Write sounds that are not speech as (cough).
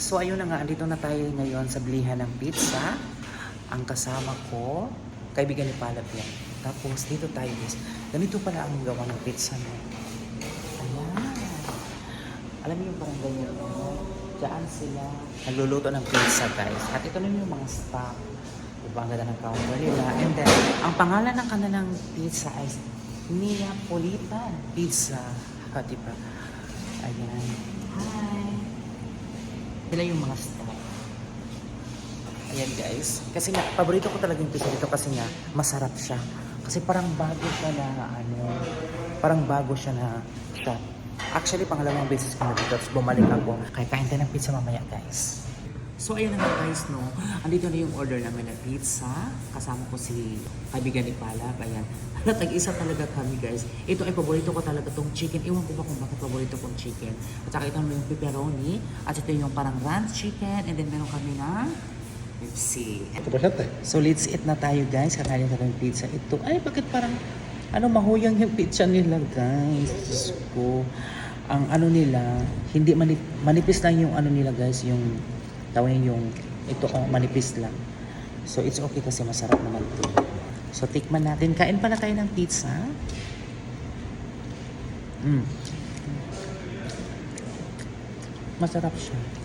So ayun na nga, andito na tayo ngayon sa bilihan ng pizza. Ang kasama ko, kaibigan ni Palab yan. Tapos dito tayo guys. Ganito pala ang gawa ng pizza mo. Ayan. Alam niyo parang ganyan. ano? Diyan sila. Nagluluto ng pizza guys. At ito na yung mga staff. Diba ang ganda ng counter nila. And then, ang pangalan ng kanilang pizza ay Neapolitan Pizza. Ha, diba? Ayan. Hi! Sila yung mga staff. Ayan guys. Kasi nga, paborito ko talaga yung pizza dito kasi nga, masarap siya. Kasi parang bago siya na, ano, parang bago siya na shop. Actually, pangalawang beses ko na dito. Bumalik ako. Kaya kain tayo ng pizza mamaya guys. So ayun na nga guys, no. Andito na yung order namin na pizza. Kasama ko si kaibigan ni Palab. Ayan. (laughs) Tag-isa talaga kami guys. Ito ay paborito ko talaga tong chicken. Iwan ko ba kung bakit paborito kong chicken. At saka ito yung pepperoni. At ito yung parang ranch chicken. And then meron kami na Pepsi. So let's eat na tayo guys. Kakain na tayo ng pizza. Ito, ay bakit parang, ano mahuyang yung pizza nila guys. Diyos ko. Ang ano nila, hindi manip, manipis lang yung ano nila guys, yung tawagin yung ito oh, manipis lang. So it's okay kasi masarap naman ito. So tikman natin. Kain pala tayo ng pizza. Mm. Masarap siya.